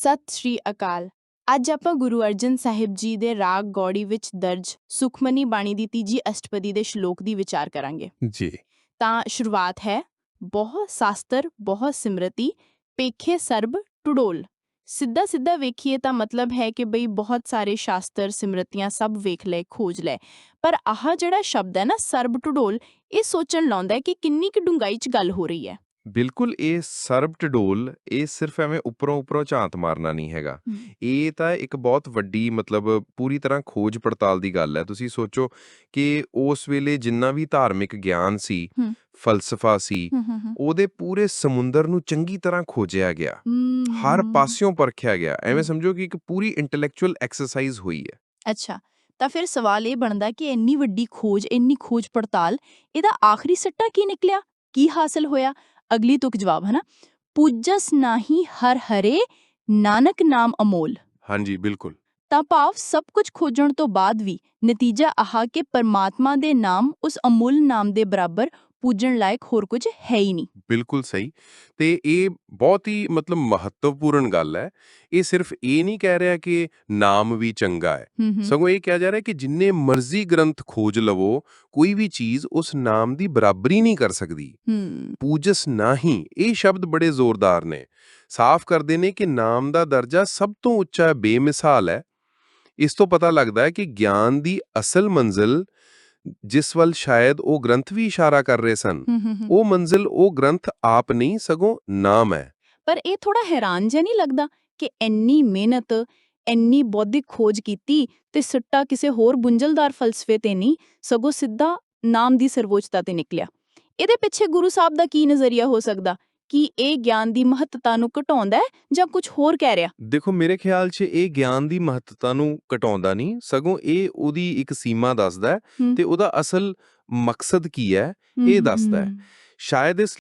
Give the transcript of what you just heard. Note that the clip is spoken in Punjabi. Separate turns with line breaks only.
ਸਤਿ ਸ਼੍ਰੀ ਅਕਾਲ। ਅੱਜ ਆਪਾਂ ਗੁਰੂ ਅਰਜਨ ਸਾਹਿਬ ਜੀ ਦੇ ਰਾਗ ਗੌੜੀ ਵਿੱਚ ਦਰਜ ਸੁਖਮਨੀ ਬਾਣੀ ਦੀ ਤੀਜੀ ਅਸ਼ਟਪਦੀ ਦੇ ਸ਼ਲੋਕ ਦੀ ਵਿਚਾਰ ਕਰਾਂਗੇ।
ਜੀ।
ਤਾਂ ਸ਼ੁਰੂਆਤ ਹੈ ਬਹੁ ਸ਼ਾਸਤਰ ਬਹੁ ਸਿਮਰਤੀ ਪੇਖੇ ਸਰਬ ਟੁਡੋਲ। ਸਿੱਧਾ ਸਿੱਧਾ ਵੇਖੀਏ ਤਾਂ ਮਤਲਬ ਹੈ ਕਿ ਬਈ ਬਹੁਤ ਸਾਰੇ ਸ਼ਾਸਤਰ ਸਿਮਰਤੀਆਂ ਸਭ ਵੇਖ ਲੈ ਖੋਜ ਲੈ। ਪਰ ਆਹ ਜਿਹੜਾ ਸ਼ਬਦ ਹੈ ਨਾ ਸਰਬ ਟੁਡੋਲ ਇਹ ਸੋਚਣ ਲਾਉਂਦਾ ਹੈ ਕਿ ਕਿੰਨੀ ਕੁ ਡੂੰਘਾਈ 'ਚ ਗੱਲ ਹੋ ਰਹੀ ਹੈ।
ਬਿਲਕੁਲ ਇਹ ਸਰਬ ਟਡੋਲ ਇਹ ਸਿਰਫ ਐਵੇਂ ਉੱਪਰੋਂ ਉੱਪਰੋਂ ਝਾਂਤ ਮਾਰਨਾ ਨਹੀਂ ਹੈਗਾ। ਇਹ ਤਾਂ ਇੱਕ ਬਹੁਤ ਵੱਡੀ ਮਤਲਬ ਪੂਰੀ ਤਰ੍ਹਾਂ ਖੋਜ ਪੜਤਾਲ ਦੀ ਗੱਲ ਹੈ। ਤੁਸੀਂ ਸੋਚੋ ਕਿ ਉਸ ਵੇਲੇ ਜਿੰਨਾ ਵੀ ਧਾਰਮਿਕ ਗਿਆਨ ਸੀ। ਫਲਸਫਾ ਸੀ ਉਹਦੇ ਪੂਰੇ ਸਮੁੰਦਰ ਨੂੰ ਚੰਗੀ ਤਰ੍ਹਾਂ ਖੋਜਿਆ ਗਿਆ। ਹਰ ਪਾਸਿਓਂ ਪਰਖਿਆ ਗਿਆ। ਐਵੇਂ। ਸਮਝੋ ਕਿ ਇੱਕ ਪੂਰੀ ਇੰਟੈਲੈਕਚੁਅਲ ਐਕਸਰਸਾਈਜ਼ ਹੋਈ ਹੈ।
ਅੱਛਾ ਤਾਂ ਫਿਰ ਸਵਾਲ ਇਹ ਬਣਦਾ ਕਿ ਇੰਨੀ ਵੱਡੀ ਖੋਜ ਇੰਨੀ ਖੋਜ ਪੜਤਾਲ ਇਹਦਾ ਆਖਰੀ ਸੱਟਾ ਕੀ ਨਿਕਲਿਆ? ਕੀ ਹਾਸਲ ਹੋਇਆ? ਅਗਲੀ ਤੁਕ ਜਵਾਬ ਹੈ ਨਾ ਪੂਜਸ ਨਾਹੀ ਹਰ ਹਰੇ ਨਾਨਕ ਨਾਮ ਅਮੋਲ।
ਹਾਂਜੀ ਬਿਲਕੁਲ।
ਤਾਂ ਭਾਵ ਸਭ ਕੁਝ ਖੋਜਣ ਤੋਂ ਬਾਅਦ ਵੀ ਨਤੀਜਾ ਆਹ ਕਿ ਪਰਮਾਤਮਾ ਦੇ ਨਾਮ ਉਸ ਅਮੁੱਲ ਨਾਮ ਦੇ ਬਰਾਬਰ ਪੂਜਣ ਲਾਇਕ ਹੋਰ ਕੁਝ ਹੈ ਹੀ ਨਹੀਂ।
ਬਿਲਕੁਲ ਸਹੀ। ਤੇ ਇਹ ਬਹੁਤ ਹੀ ਮਤਲਬ ਮਹੱਤਵਪੂਰਨ ਗੱਲ ਹੈ। ਇਹ ਸਿਰਫ ਇਹ ਨਹੀਂ ਕਹਿ ਰਿਹਾ ਕਿ ਨਾਮ ਵੀ ਚੰਗਾ ਹੈ। ਸਗੋਂ ਇਹ ਕਿਹਾ ਜਾ ਰਿਹਾ ਕਿ ਜਿੰਨੇ ਮਰਜ਼ੀ ਗ੍ਰੰਥ ਖੋਜ ਲਵੋ ਕੋਈ ਵੀ ਚੀਜ਼ ਉਸ ਨਾਮ ਦੀ ਬਰਾਬਰੀ ਨਹੀਂ ਕਰ ਸਕਦੀ। ਪੂਜਸ ਨਹੀਂ ਇਹ ਸ਼ਬਦ ਬੜੇ ਜ਼ੋਰਦਾਰ ਨੇ। ਸਾਫ਼ ਕਰਦੇ ਨੇ ਕਿ ਨਾਮ ਦਾ ਦਰਜਾ ਸਭ ਤੋਂ ਉੱਚਾ ਬੇਮਿਸਾਲ ਹੈ। ਇਸ ਤੋਂ ਪਤਾ ਲੱਗਦਾ ਹੈ ਕਿ ਗਿਆਨ ਦੀ ਅਸਲ ਮੰਜ਼ਿਲ ਜਿਸ ਵੱਲ ਸ਼ਾਇਦ ਉਹ ਗ੍ਰੰਥ ਵੀ ਇਸ਼ਾਰਾ ਕਰ ਰਹੇ ਸਨ। ਉਹ ਮੰਜ਼ਿਲ ਉਹ ਗ੍ਰੰਥ ਆਪ ਨਹੀਂ ਸਗੋਂ ਨਾਮ ਹੈ।
ਪਰ ਇਹ ਥੋੜਾ ਹੈਰਾਨ ਜਿਹਾ ਨਹੀਂ ਲੱਗਦਾ ਕਿ ਇੰਨੀ ਮਿਹਨਤ ਇੰਨੀ ਬੌਧਿਕ ਖੋਜ ਕੀਤੀ ਤੇ ਸੱਟਾ ਕਿਸੇ ਹੋਰ ਗੁੰਝਲਦਾਰ ਫਲਸਫੇ ਤੇ ਨਹੀਂ ਸਗੋਂ ਸਿੱਧਾ ਨਾਮ ਦੀ ਸਰਵੋਚਤਾ ਤੇ ਨਿਕਲਿਆ। ਇਹਦੇ ਪਿੱਛੇ ਗੁਰੂ ਸਾਹਿਬ ਦਾ ਕੀ ਨਜ਼ਰੀਆ ਹੋ ਸਕਦਾ? ਕਿ ਇਹ ਗਿਆਨ ਦੀ ਮਹੱਤਤਾ ਨੂੰ ਘਟਾਉਂਦਾ ਹੈ ਜਾਂ ਕੁਝ ਹੋਰ ਕਹਿ ਰਿਹਾ
ਦੇਖੋ ਮੇਰੇ ਖਿਆਲ 'ਚ ਇਹ ਗਿਆਨ ਦੀ ਮਹੱਤਤਾ ਨੂੰ ਘਟਾਉਂਦਾ ਨਹੀਂ ਸਗੋਂ ਇਹ ਉਹਦੀ ਇੱਕ ਸੀਮਾ ਦੱਸਦਾ
ਹੈ।
ਤੇ ਉਹਦਾ ਅਸਲ ਮਕਸਦ ਕੀ ਹੈ ਇਹ ਦੱਸਦਾ ਹੈ। ਸ਼ਾਇਦ ਇਸ